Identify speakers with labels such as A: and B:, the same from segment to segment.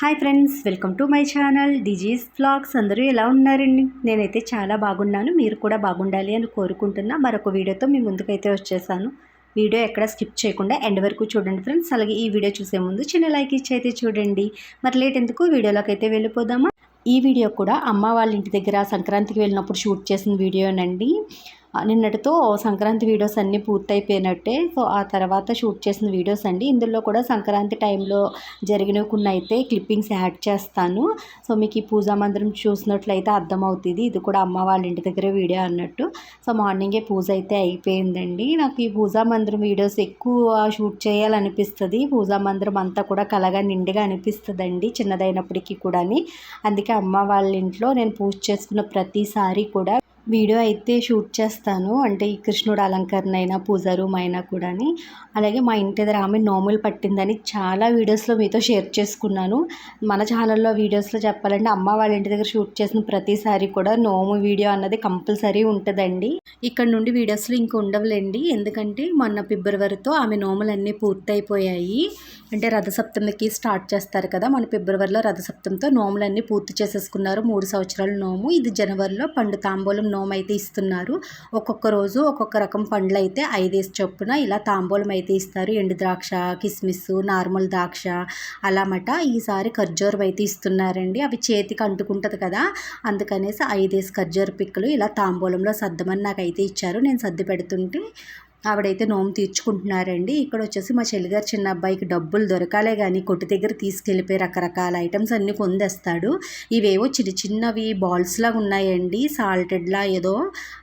A: Hi friends welcome to my channel Digi's blogs అందరూ ఎలా ఉన్నారండి? నేనైతే చాలా బాగున్నాను. మీరు కూడా బాగుండాలి అని కోరుకుంటున్నా. మరొక వీడియోతో మీ ముందుకైతే వచ్చేసాను. వీడియో ఎక్కడ స్కిప్ చేయకుండా ఎండ్ వరకు చూడండి ఫ్రెండ్స్. అలాగే ఈ వీడియో చూసే ముందు చిన్న లైక్ ఇచ్చి అయితే చూడండి. మరి లేట్ ఎందుకు? వీడియోలోకి అయితే వెళ్ళిపోదామా? ఈ వీడియో కూడా అమ్మ వాళ్ళ ఇంటి దగ్గర సంక్రాంతికి వెళ్ళినప్పుడు షూట్ చేసిన వీడియోనండి. నిన్నటితో సంక్రాంతి వీడియోస్ అన్నీ పూర్తయిపోయినట్టే. సో ఆ తర్వాత షూట్ చేసిన వీడియోస్ అండి. ఇందులో కూడా సంక్రాంతి టైంలో జరిగినవి కొన్ని అయితే క్లిప్పింగ్స్ యాడ్ చేస్తాను. సో మీకు ఈ పూజా మందిరం చూసినట్లయితే అర్థమవుతుంది. ఇది కూడా అమ్మ వాళ్ళ ఇంటి దగ్గర వీడియో అన్నట్టు. సో మార్నింగే పూజ అయితే అయిపోయిందండి. నాకు ఈ పూజా మందిరం వీడియోస్ ఎక్కువ షూట్ చేయాలనిపిస్తుంది. పూజా మందిరం అంతా కూడా కలగా నిండుగా అనిపిస్తుందండి చిన్నదైనప్పటికీ కూడాని. అందుకే అమ్మ వాళ్ళ ఇంట్లో నేను పూజ చేసుకున్న ప్రతిసారి కూడా వీడియో అయితే షూట్ చేస్తాను. అంటే ఈ కృష్ణుడు అలంకరణ అయినా పూజ రూమ్ అయినా కూడాని. అలాగే మా ఇంటి దగ్గర ఆమె నోములు పట్టిందని చాలా వీడియోస్లో మీతో షేర్ చేసుకున్నాను. మన ఛానల్లో వీడియోస్లో చెప్పాలంటే అమ్మ వాళ్ళ ఇంటి దగ్గర షూట్ చేసిన ప్రతిసారి కూడా నోము వీడియో అన్నది కంపల్సరీ ఉంటుందండి. ఇక్కడ నుండి వీడియోస్లో ఇంక ఉండవులేండి. ఎందుకంటే మొన్న ఫిబ్రవరితో ఆమె నోములన్నీ పూర్తయిపోయాయి. అంటే రథసప్తమికి స్టార్ట్ చేస్తారు కదా మన ఫిబ్రవరిలో రథసప్తంతో నోములన్నీ పూర్తి చేసేసుకున్నారు. మూడు సంవత్సరాల నోము. ఇది జనవరిలో పండు తాంబూలం నోము అయితే ఇస్తున్నారు. ఒక్కొక్క రోజు ఒక్కొక్క రకం పండ్లు అయితే ఐదేసి చొప్పున ఇలా తాంబూలం అయితే ఇస్తారు. ఎండు ద్రాక్ష కిస్మిస్ నార్మల్ ద్రాక్ష అలామట ఈసారి ఖర్జూరం అయితే ఇస్తున్నారండి. అవి చేతికి అంటుకుంటుంది కదా అందుకనేసి ఐదేసి ఖర్జూర పిక్కలు ఇలా తాంబూలంలో సర్దమని నాకైతే ఇచ్చారు. నేను సర్ది పెడుతుంటే ఆవిడైతే నోము తీర్చుకుంటున్నారండి. ఇక్కడ వచ్చేసి మా చెల్లిగారు చిన్న అబ్బాయికి డబ్బులు దొరకాలే కానీ కొట్టు దగ్గర తీసుకెళ్ళిపోయి రకరకాల ఐటమ్స్ అన్నీ పొందేస్తాడు. ఇవేవో చిన్న చిన్నవి బాల్స్ లాగా ఉన్నాయండి. సాల్టెడ్లా ఏదో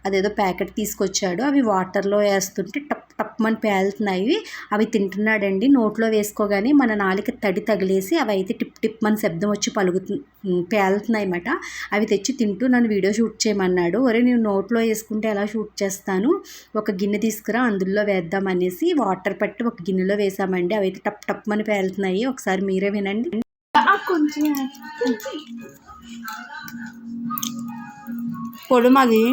A: అదేదో ప్యాకెట్ తీసుకొచ్చాడు. అవి వాటర్లో వేస్తుంటే టప్ టప్మని పేలుతున్నాయి. అవి తింటున్నాడండి. నోట్లో వేసుకోగానే మన నాలిక తడి తగిలేసి అవి అయితే టిప్ టిప్ మన శబ్దం వచ్చి పలుకుతు పేలుతున్నాయి అన్నమాట. అవి తెచ్చి తింటూ నన్ను వీడియో షూట్ చేయమన్నాడు. ఒరే నేను నోట్లో వేసుకుంటే ఎలా షూట్ చేస్తాను? ఒక గిన్నె తీసుకురా అందులో వేద్దాం అనేసి వాటర్ పట్టి ఒక గిన్నెలో వేసామండి. అవి అయితే టప్ టప్ అని పేలుతున్నాయి. ఒకసారి మీరే వినండి. పొడుమది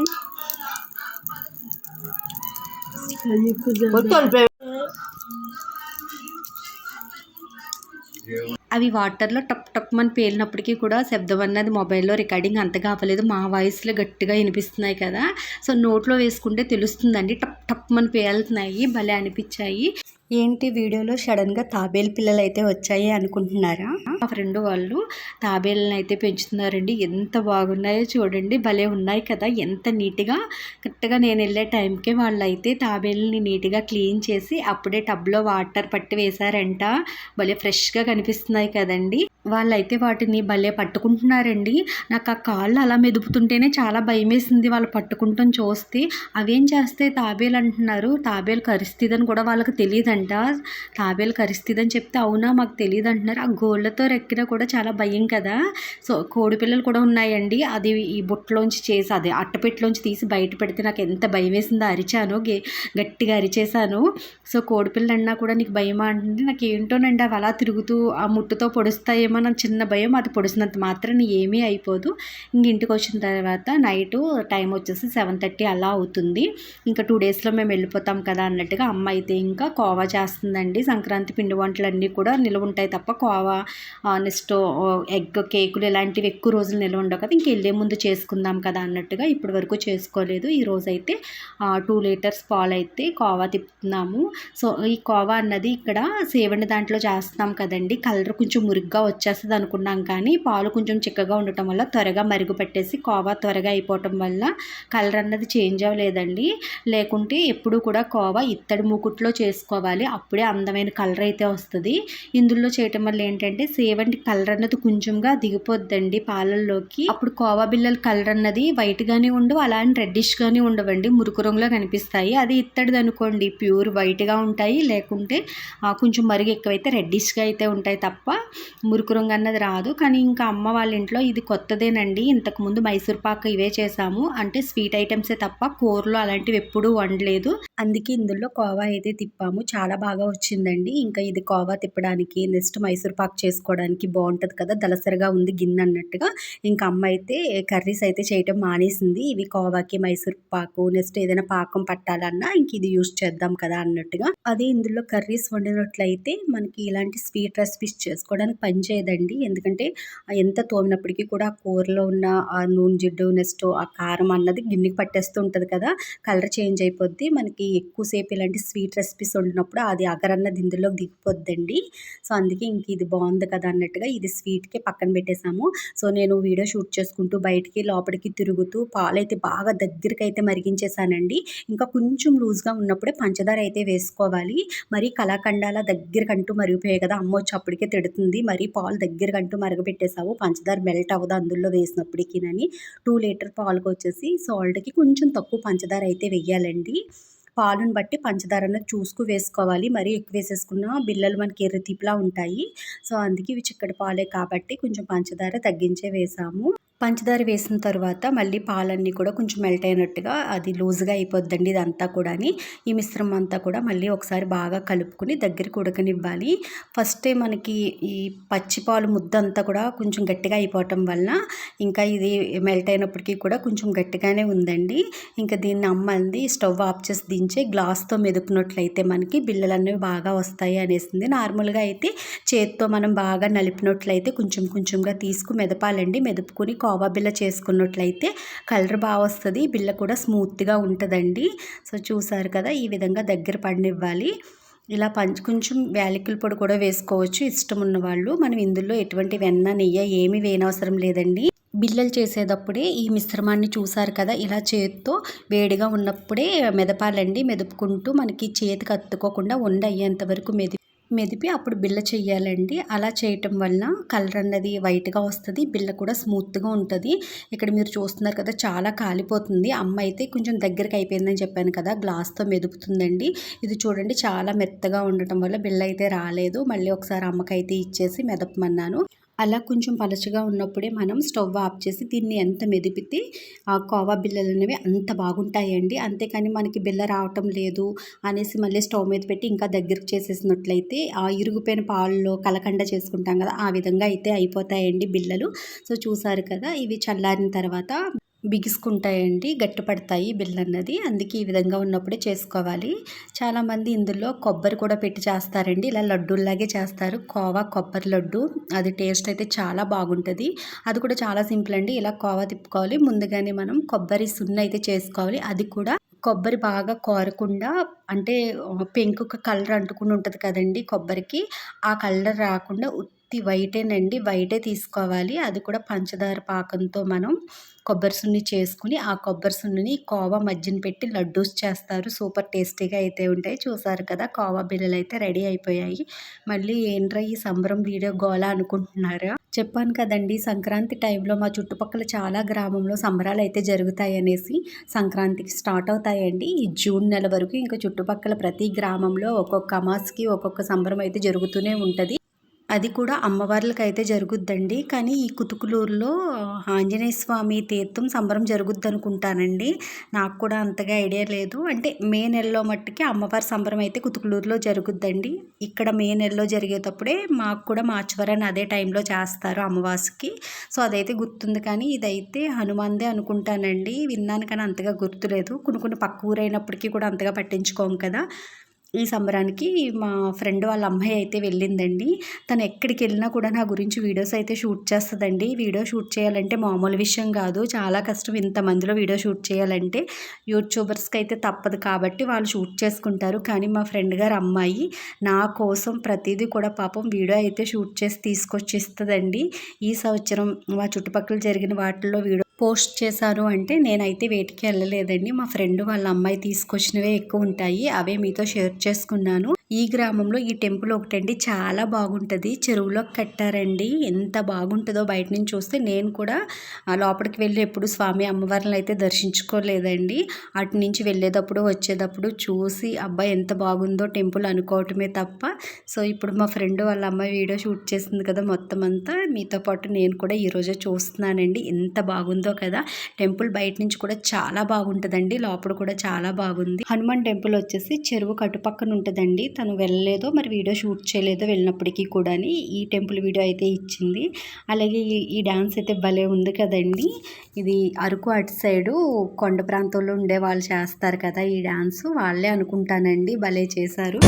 A: అవి వాటర్లో టప్ టప్ అని పేలినప్పటికీ కూడా శబ్దం అన్నది మొబైల్లో రికార్డింగ్ అంతగా అవ్వలేదు. మా వాయిస్లో గట్టిగా వినిపిస్తున్నాయి కదా. సో నోట్లో వేసుకుంటే తెలుస్తుందండి. టప్ టప్ అని పేలుతున్నాయి. భలే అనిపించాయి. ఏంటి వీడియోలో సడన్గా తాబేలు పిల్లలు అయితే వచ్చాయి అనుకుంటున్నారా? మా ఫ్రెండ్ వాళ్ళు తాబేళ్ళని అయితే పెంచుతున్నారండి. ఎంత బాగున్నాయో చూడండి. భలే ఉన్నాయి కదా. ఎంత నీట్గా కరెక్ట్గా నేను వెళ్ళే టైంకే వాళ్ళు అయితే తాబేళ్ళని నీట్గా క్లీన్ చేసి అప్పుడే టబ్లో వాటర్ పట్టి వేశారంట. భలే ఫ్రెష్గా కనిపిస్తున్నాయి కదండి. వాళ్ళైతే వాటిని భలే పట్టుకుంటున్నారండి. నాకు ఆ కాళ్ళు అలా మెదుపుతుంటేనే చాలా భయం వేసింది వాళ్ళు పట్టుకుంటాం చూస్తే. అవేం చేస్తే తాబేలు అంటున్నారు. తాబేలు కరిస్తుందని కూడా వాళ్ళకి అంట తాబేలు కరిస్తుందని చెప్తే అవునా? మాకు తెలియదు అంటున్నారు. ఆ గోళ్ళతో రెక్కినా కూడా చాలా భయం కదా. సో కోడి పిల్లలు కూడా ఉన్నాయండి. అది ఈ బుట్టలోంచి చేసి అది అట్టపెట్టలోంచి తీసి బయట పెడితే నాకు ఎంత భయం వేసిందో అరిచాను. గే గట్టిగా అరిచేశాను. సో కోడిపిల్ల అన్నా కూడా నీకు భయమా అంటే నాకు ఏంటోనండి అవి అలా తిరుగుతూ ఆ ముట్టుతో పొడుస్తాయేమో నాకు చిన్న భయం. అది పొడిసినంత మాత్రం ఏమీ అయిపోదు. ఇంక ఇంటికి వచ్చిన తర్వాత నైట్ టైం వచ్చేసి సెవెన్ థర్టీ అలా అవుతుంది. ఇంకా టూ డేస్లో మేము వెళ్ళిపోతాం కదా అన్నట్టుగా అమ్మ అయితే ఇంకా కోవా చేస్తుందండి. సంక్రాంతి పిండి వంటలన్నీ కూడా నిల్వ ఉంటాయి తప్ప కోవా నెక్స్ట్ ఎగ్ కేకులు ఇలాంటివి ఎక్కువ రోజులు నిల్వ ఉండవు కదా. ఇంక వెళ్ళే ముందు చేసుకుందాం కదా అన్నట్టుగా ఇప్పటి వరకు చేసుకోలేదు. ఈ రోజు అయితే టూ లీటర్స్ పాలు అయితే కోవా తిప్పుతున్నాము. సో ఈ కోవా అన్నది ఇక్కడ సేవని దాంట్లో చేస్తున్నాం కదండి. కలర్ కొంచెం మురిగ్గా వచ్చేస్తుంది అనుకున్నాం కానీ పాలు కొంచెం చిక్కగా ఉండటం వల్ల త్వరగా మరుగు పెట్టేసి కోవా త్వరగా అయిపోవటం వల్ల కలర్ అన్నది చేంజ్ అవ్వలేదండి. లేకుంటే ఎప్పుడు కూడా కోవా ఇత్తడి మూకుట్లో చేసుకోవాలి. అప్పుడే అందమైన కలర్ అయితే వస్తుంది. ఇందులో చేయటం వల్ల ఏంటంటే సేవంటి కలర్ అన్నది కొంచెంగా దిగిపోద్దండి పాలల్లోకి. అప్పుడు కోవా బిల్లల కలర్ అన్నది వైట్గానే ఉండవు అలానే రెడ్డిష్గానే ఉండవండి. మురుకు రంగులో కనిపిస్తాయి. అది ఇత్తడిది అనుకోండి ప్యూర్ వైట్గా ఉంటాయి. లేకుంటే ఆ, కొంచెం మరుగు ఎక్కువైతే రెడ్డిష్గా అయితే ఉంటాయి తప్ప మురుకు రంగు అన్నది రాదు. కానీ ఇంకా అమ్మ వాళ్ళ ఇంట్లో ఇది కొత్తదేనండి. ఇంతకుముందు మైసూర్ పాక్ ఇవే చేసాము. అంటే స్వీట్ ఐటమ్సే తప్ప కూరలు అలాంటివి ఎప్పుడూ వండలేదు. అందుకే ఇందులో కోవా అయితే తిప్పాము. చాలా చాలా బాగా వచ్చిందండి. ఇంకా ఇది కోవా తిప్పడానికి నెక్స్ట్ మైసూర్ పాక్ చేసుకోవడానికి బాగుంటుంది కదా దలసరిగా ఉంది గిన్నె అన్నట్టుగా. ఇంకా అమ్మ అయితే కర్రీస్ అయితే చేయటం మానేసింది. ఇవి కోవాకి మైసూర్ పాకు నెక్స్ట్ ఏదైనా పాకం పట్టాలన్నా ఇంక ఇది యూస్ చేద్దాం కదా అన్నట్టుగా. అదే ఇందులో కర్రీస్ వండినట్లయితే మనకి ఇలాంటి స్వీట్ రెసిపీస్ చేసుకోవడానికి పనిచేయదండి ఎందుకంటే ఎంత తోమినప్పటికీ కూడా ఆ కూరలో ఉన్న ఆ నూనె జిడ్డు నెక్స్ట్ ఆ కారం అన్నది గిన్నెకి పట్టేస్తూ ఉంటుంది కదా కలర్ చేంజ్ అయిపోద్ది. మనకి ఎక్కువసేపు ఇలాంటి స్వీట్ రెసిపీస్ వండినప్పుడు అది అగరన్న దిందులోకి దిగిపోద్దండి. సో అందుకే ఇంక ఇది బాగుంది కదా అన్నట్టుగా ఇది స్వీట్కి పక్కన పెట్టేశాము సో నేను వీడియో షూట్ చేసుకుంటూ బయటికి లోపలికి తిరుగుతూ పాలైతే బాగా దగ్గరికి అయితే మరిగించేశానండి ఇంకా కొంచెం లూజ్గా ఉన్నప్పుడే పంచదార అయితే వేసుకోవాలి. మరి కళాఖండాల దగ్గరకంటూ మరిగిపోయాయి కదా అమ్మ వచ్చి అప్పటికే తిడుతుంది. మరి పాలు దగ్గరకంటూ మరగపెట్టేశావు పంచదార మెల్ట్ అవ్వదు అందులో వేసినప్పటికీనని. టూ లీటర్ పాలకు వచ్చేసి సాల్ట్కి కొంచెం తక్కువ పంచదార అయితే వెయ్యాలండి పాలును బట్టి పంచదార అనేది చూసుకు వేసుకోవాలి. మరీ ఎక్కువ వేసేసుకున్న బిల్లలు మనకి ఎర్ర తీపిలా ఉంటాయి. సో అందుకే ఇవి చిక్కటి పాలే కాబట్టి కొంచెం పంచదార తగ్గించే వేసాము. పంచదార వేసిన తర్వాత మళ్ళీ పాలన్నీ కూడా కొంచెం మెల్ట్ అయినట్టుగా అది లూజ్గా అయిపోద్దండి ఇదంతా కూడా ఈ మిశ్రమం అంతా కూడా మళ్ళీ ఒకసారి బాగా కలుపుకుని దగ్గరికి ఉడకనివ్వాలి. ఫస్ట్ మనకి ఈ పచ్చిపాలు ముద్ద అంతా కూడా కొంచెం గట్టిగా అయిపోవటం వల్ల ఇంకా ఇది మెల్ట్ అయినప్పటికీ కూడా కొంచెం గట్టిగానే ఉందండి. ఇంకా దీన్ని అమ్మంది స్టవ్ ఆఫ్ చేసి దించే గ్లాస్తో మెదుపునట్లయితే మనకి బిల్లలు అనేవి బాగా వస్తాయి అనేసింది. నార్మల్గా అయితే చేత్తో మనం బాగా నలిపినట్లయితే కొంచెం కొంచెంగా తీసుకు మెదపాలండి. మెదుపుకొని కోవా బిల్ల చేసుకున్నట్లయితే కలర్ బాగా వస్తుంది. బిల్ల కూడా స్మూత్గా ఉంటుందండి. సో చూసారు కదా ఈ విధంగా దగ్గర పడినివ్వాలి ఇలా పంచ్ కొంచెం యాలకుల పొడి కూడా వేసుకోవచ్చు. ఇష్టం ఉన్న వాళ్ళు మనం ఇందులో ఎటువంటి వెన్న నెయ్యి ఏమీ వేయనవసరం లేదండి. బిల్లలు చేసేటప్పుడే ఈ మిశ్రమాన్ని చూసారు కదా? ఇలా చేతితో వేడిగా ఉన్నప్పుడే మెదపాలండి. మెదుపుకుంటూ మనకి చేతికి అత్తుకోకుండా ఉండ అయ్యేంత వరకు మెది మెదిపి అప్పుడు బిల్ల చేయాలండి అలా చేయటం వలన కలర్ అన్నది వైట్గా వస్తుంది బిల్ల కూడా స్మూత్గా ఉంటుంది. ఇక్కడ మీరు చూస్తున్నారు కదా చాలా కాలిపోతుంది. అమ్మ అయితే కొంచెం దగ్గరికి అయిపోయిందని చెప్పాను కదా గ్లాస్తో మెదుపుతుందండి. ఇది చూడండి చాలా మెత్తగా ఉండటం వల్ల బిల్ల అయితే రాలేదు. మళ్ళీ ఒకసారి అమ్మకైతే ఇచ్చేసి మెదపమన్నాను. అలా కొంచెం పలచగా ఉన్నప్పుడే మనం స్టవ్ ఆఫ్ చేసి దీన్ని ఎంత మెదిపితే ఆ కోవా బిల్లలు అనేవి అంత బాగుంటాయండి. అంతేకాని మనకి బిల్ల రావటం లేదు అనేసి మళ్ళీ స్టవ్ మీద పెట్టి ఇంకా దగ్గరికి చేసేసినట్లయితే ఆ ఇరుగుపోయిన పాలలో కలకండ చేసుకుంటాం కదా ఆ విధంగా అయితే అయిపోతాయండి బిల్లలు సో చూసారు కదా ఇవి చల్లారిన తర్వాత బిగుసుకుంటాయండి గట్టిపడతాయి బిల్ అన్నది అందుకే ఈ విధంగా ఉన్నప్పుడే చేసుకోవాలి. చాలామంది ఇందులో కొబ్బరి కూడా పెట్టి చేస్తారండి. ఇలా లడ్డూల్లాగే చేస్తారు. కోవా కొబ్బరి లడ్డు అది టేస్ట్ అయితే చాలా బాగుంటుంది. అది కూడా చాలా సింపుల్ అండి. ఇలా కోవా తిప్పుకోవాలి. ముందుగానే మనం కొబ్బరి సున్న అయితే చేసుకోవాలి. అది కూడా కొబ్బరి బాగా కోరకుండా అంటే పెంకు కలర్ అంటుకుని ఉంటుంది కదండి కొబ్బరికి ఆ కలర్ రాకుండా ఉత్తి వైటేనండి వైటే తీసుకోవాలి. అది కూడా పంచదార పాకంతో మనం కొబ్బరి సున్ని చేసుకుని ఆ కొబ్బరి సున్నిని కోవా మధ్యన పెట్టి లడ్డూస్ చేస్తారు. సూపర్ టేస్టీగా అయితే ఉంటాయి. చూసారు కదా కోవా బిల్లలు అయితే రెడీ అయిపోయాయి. మళ్ళీ ఏంట్రా ఈ సంబరం వీడియో గోలా అనుకుంటున్నారా? చెప్పాను కదండి సంక్రాంతి టైంలో మా చుట్టుపక్కల చాలా గ్రామంలో సంబరాలు అయితే జరుగుతాయి అనేసి సంక్రాంతికి స్టార్ట్ అవుతాయండి. ఈ జూన్ నెల వరకు ఇంకా చుట్టుపక్కల ప్రతి గ్రామంలో ఒక్కొక్క అమాస్కి ఒక్కొక్క సంబరం అయితే జరుగుతూనే ఉంటుంది. అది కూడా అమ్మవార్లకి అయితే జరుగుద్దండి. కానీ ఈ కుతుకులూరులో ఆంజనేయ స్వామి తీర్థం సంబరం జరుగుద్ది అనుకుంటానండి నాకు కూడా అంతగా ఐడియా లేదు. అంటే మే నెలలో మట్టుకి అమ్మవారి సంబరం అయితే కుతుకులూరులో జరుగుద్దండి. ఇక్కడ మే నెలలో జరిగేటప్పుడే మాకు కూడా మార్చివరాన్ని అదే టైంలో చేస్తారు అమ్మవారికి సో అదైతే గుర్తుంది. కానీ ఇదైతే హనుమాన్దే అనుకుంటానండి. విన్నాను కానీ అంతగా గుర్తులేదు. కొన్ని కొన్ని పక్క ఊరైనప్పటికీ కూడా అంతగా పట్టించుకోము కదా. ఈ సంబరానికి మా ఫ్రెండ్ వాళ్ళ అమ్మాయి అయితే వెళ్ళిందండి. తను ఎక్కడికి వెళ్ళినా కూడా నా గురించి వీడియోస్ అయితే షూట్ చేస్తుందండి. వీడియో షూట్ చేయాలంటే మామూలు విషయం కాదు. చాలా కష్టం ఇంతమందిలో వీడియో షూట్ చేయాలంటే. యూట్యూబర్స్కి అయితే తప్పదు కాబట్టి వాళ్ళు షూట్ చేసుకుంటారు. కానీ మా ఫ్రెండ్ గారు అమ్మాయి నా కోసం ప్రతిదీ కూడా పాపం వీడియో అయితే షూట్ చేసి తీసుకొచ్చి ఇస్తుందండి ఈ సంవత్సరం మా చుట్టుపక్కల జరిగిన వాటిల్లో వీడియో పోస్ట్ చేశారు అంటే నేనైతే వేటికి వెళ్ళలేదండి. మా ఫ్రెండ్ వాళ్ళ అమ్మాయి తీసుకొచ్చినవే ఎక్కువ ఉంటాయి. అవే మీతో షేర్ చేసుకున్నాను. ఈ గ్రామంలో ఈ టెంపుల్ ఒకటండి. చాలా బాగుంటుంది. చెరువులో కట్టారండి. ఎంత బాగుంటుందో బయట నుంచి చూస్తే నేను కూడా లోపలికి వెళ్ళి ఎప్పుడు స్వామి అమ్మవారిని అయితే దర్శించుకోలేదండి. అటు నుంచి వెళ్ళేటప్పుడు వచ్చేటప్పుడు చూసి అబ్బాయి ఎంత బాగుందో టెంపుల్ అనుకోవటమే తప్ప. సో ఇప్పుడు మా ఫ్రెండ్ వాళ్ళ అమ్మాయి వీడియో షూట్ చేసింది కదా మొత్తం అంతా. మీతో పాటు నేను కూడా ఈరోజే చూస్తున్నానండి. ఎంత బాగుందో కదా. టెంపుల్ బయట నుంచి కూడా చాలా బాగుంటుందండి. లోపల కూడా చాలా బాగుంది. హనుమాన్ టెంపుల్ వచ్చేసి చెరువు కటుపక్కన ఉంటుందండి. తను వెళ్ళలేదో మరి వీడియో షూట్ చేయలేదో వెళ్ళినప్పటికీ కూడా ఈ టెంపుల్ వీడియో అయితే ఇచ్చింది. అలాగే ఈ- డ్యాన్స్ అయితే భలే ఉంది కదండి. ఇది అరకు అటు సైడు కొండ ప్రాంతంలో ఉండే వాళ్ళు చేస్తారు కదా ఈ డ్యాన్స్ వాళ్ళే అనుకుంటానండి భలే చేశారు.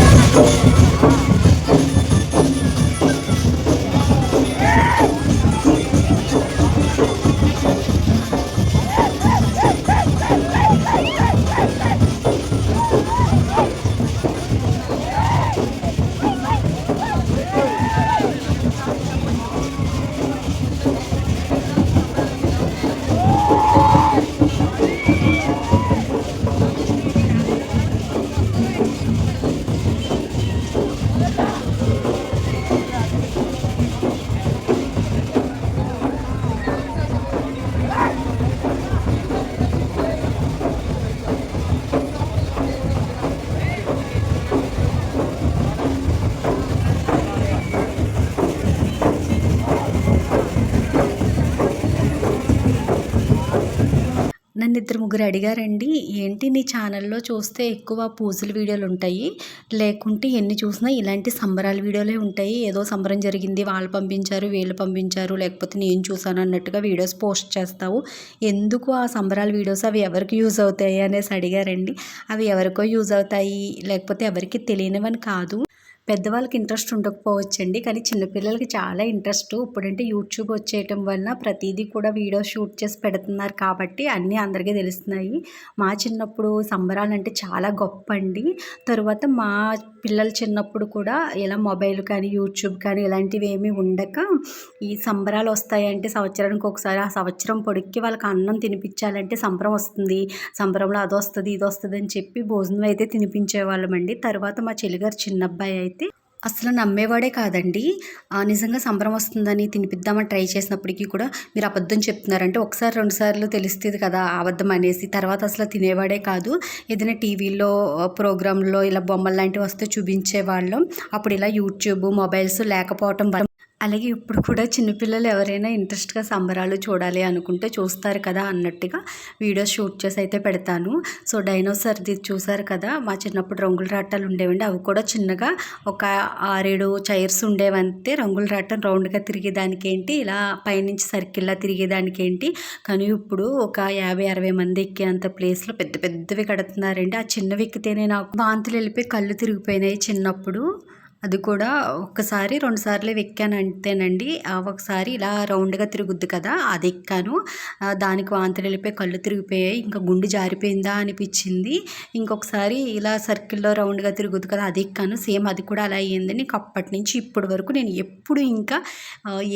A: ఇద్దరు ముగ్గురు అడిగారండి ఏంటి నీ ఛానల్లో చూస్తే ఎక్కువ పూజల వీడియోలు ఉంటాయి? లేకుంటే ఎన్ని చూసినా ఇలాంటి సంబరాల వీడియోలే ఉంటాయి. ఏదో సంబరం జరిగింది వాళ్ళు పంపించారు వీళ్ళు పంపించారు లేకపోతే నేను చూసాను అన్నట్టుగా వీడియోస్ పోస్ట్ చేస్తావు. ఎందుకు ఆ సంబరాల వీడియోస్ అవి ఎవరికి యూజ్ అవుతాయి? అనేసి అడిగారండి. అవి ఎవరికో యూజ్ అవుతాయి లేకపోతే ఎవరికి తెలియనివని కాదు. పెద్దవాళ్ళకి ఇంట్రెస్ట్ ఉండకపోవచ్చండి. కానీ చిన్నపిల్లలకి చాలా ఇంట్రెస్ట్. ఇప్పుడంటే యూట్యూబ్ వచ్చేయటం వలన ప్రతిదీ కూడా వీడియో షూట్ చేసి పెడుతున్నారు కాబట్టి అన్నీ అందరికీ తెలుస్తున్నాయి. మా చిన్నప్పుడు సంబరాలు అంటే చాలా గొప్ప అండి తర్వాత మా పిల్లలు చిన్నప్పుడు కూడా ఇలా మొబైల్ కానీ యూట్యూబ్ కానీ ఇలాంటివి ఏమీ ఉండక ఈ సంబరాలు వస్తాయంటే సంవత్సరానికి ఒకసారి ఆ సంవత్సరం పొడిక్కి వాళ్ళకి అన్నం తినిపించాలంటే సంబరం వస్తుంది. సంబరంలో అది వస్తుంది ఇది వస్తుంది అని చెప్పి భోజనం అయితే తినిపించేవాళ్ళమండి. తర్వాత మా చెల్లిగారు చిన్నబ్బాయి అయితే అసలు నమ్మేవాడే కాదండి. నిజంగా సంబరం వస్తుందని తినిపిద్దామని ట్రై చేసినప్పటికీ కూడా మీరు అబద్ధం చెప్తున్నారంటే ఒకసారి రెండు సార్లు తెలుస్తుంది కదా అబద్ధం అనేసి. తర్వాత అసలు తినేవాడే కాదు. ఏదైనా టీవీలో ప్రోగ్రాంలో ఇలా బొమ్మలు లాంటివి వస్తే చూపించేవాళ్ళం. అప్పుడు ఇలా యూట్యూబ్ మొబైల్స్ లేకపోవటం అలాగే ఇప్పుడు కూడా చిన్నపిల్లలు ఎవరైనా ఇంట్రెస్ట్గా సంబరాలు చూడాలి అనుకుంటే చూస్తారు కదా అన్నట్టుగా వీడియోస్ షూట్ చేసి అయితే పెడతాను. సో డైనోసార్ది చూసారు కదా? మా చిన్నప్పుడు రంగుల రాట్టాలు ఉండేవండి. అవి కూడా చిన్నగా ఒక ఆరేడు చైర్స్ ఉండేవంతే రంగుల రాట్టం రౌండ్గా తిరిగేదానికి ఏంటి ఇలా పైనుంచి సర్కిల్లా తిరిగేదానికి ఏంటి కానీ ఇప్పుడు ఒక యాభై అరవై మంది ఎక్కేంత ప్లేస్లో పెద్ద పెద్దవి కడుతున్నారండి. ఆ చిన్నవి ఎక్కితేనే నాకు వాంతులు వెళ్ళిపోయి కళ్ళు తిరిగిపోయినాయి చిన్నప్పుడు. అది కూడా ఒక్కసారి రెండు సార్లు ఎక్కాను అంతేనండి. ఒకసారి ఇలా రౌండ్గా తిరుగుద్ది కదా అది ఎక్కాను. దానికి వాంతులు వెళ్ళిపోయి కళ్ళు తిరిగిపోయాయి ఇంకా గుండు జారిపోయిందా అనిపించింది. ఇంకొకసారి ఇలా సర్కిల్లో రౌండ్గా తిరుగుద్ది కదా అది ఎక్కాను. సేమ్ అది కూడా అలా అయ్యింది. నీకు అప్పటి నుంచి ఇప్పటి వరకు నేను ఎప్పుడు ఇంకా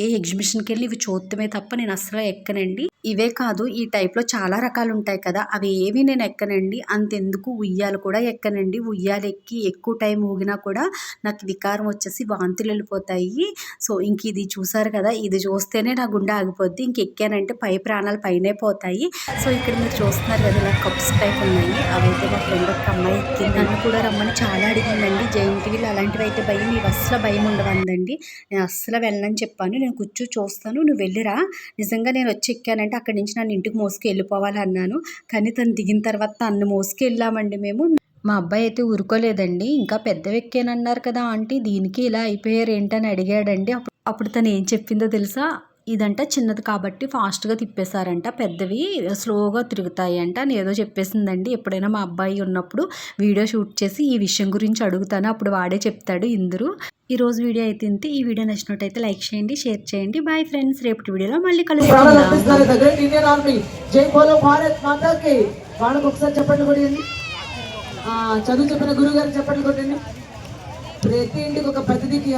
A: ఏ ఎగ్జిబిషన్కి వెళ్ళి ఇవి చూడటమే తప్ప నేను అసలు ఎక్కనండి. ఇవే కాదు ఈ టైప్లో చాలా రకాలు ఉంటాయి కదా అవి ఏవి నేను ఎక్కనండి. అంతెందుకు ఉయ్యాలు కూడా ఎక్కనండి. ఉయ్యాలు ఎక్కి ఎక్కువ టైం ఊగినా కూడా నాకు వికారం వచ్చేసి వాంతులు వెళ్ళిపోతాయి. సో ఇంక ఇది చూసారు కదా ఇది చూస్తేనే నా గుండె ఆగిపోద్ది. ఇంక ఎక్కానంటే పై ప్రాణాలు పైనే పోతాయి. సో ఇక్కడ మీరు చూస్తున్నారు కదా ఇలా కప్స్ టైప్ ఉన్నాయి. అవైతే మా ఫ్రెండ్ ఒక అమ్మాయి ఎక్కింది. నన్ను కూడా రమ్మని చాలా అడిగిందండి. జైంట్ వీల్ అలాంటివి అయితే భయం నీకు అస్సలు భయం ఉండవందండి నేను అస్సలు వెళ్ళనని చెప్పాను. నేను కూర్చో చూస్తాను. నువ్వు వెళ్ళిరా. నిజంగా నేను వచ్చి ఎక్కానంటే అక్కడి నుంచి నన్ను ఇంటికి మోసుకు వెళ్ళిపోవాలి అన్నాను కానీ తను దిగిన తర్వాత తను మోసుకు వెళ్ళామండి మేము. మా అబ్బాయి అయితే ఊరుకోలేదండి. ఇంకా పెద్ద వెక్కేనన్నారు కదా ఆంటీ దీనికి ఇలా అయిపోయారు ఏంటని అడిగాడండి. అప్పుడు అప్పుడు తను ఏం చెప్పిందో తెలుసా? ఇదంట చిన్నది కాబట్టి ఫాస్ట్గా తిప్పేశారంట పెద్దవి స్లోగా తిరుగుతాయి అంట అని ఏదో చెప్పేసిందండి. ఎప్పుడైనా మా అబ్బాయి ఉన్నప్పుడు వీడియో షూట్ చేసి ఈ విషయం గురించి అడుగుతాను అప్పుడు వాడే చెప్తాడు ఇందరూ. ఈ రోజు వీడియో అయితే ఇంతే. ఈ వీడియో నచ్చినట్టయితే లైక్ చేయండి షేర్ చేయండి. Bye friends. రేపటి వీడియోలో మళ్ళీ
B: కలిసి చెప్పండి చదువు చెప్పిన గురువు గారు చెప్పండి కొట్టండి. ప్రతి ఇంటికి ఒక ప్రతిదికి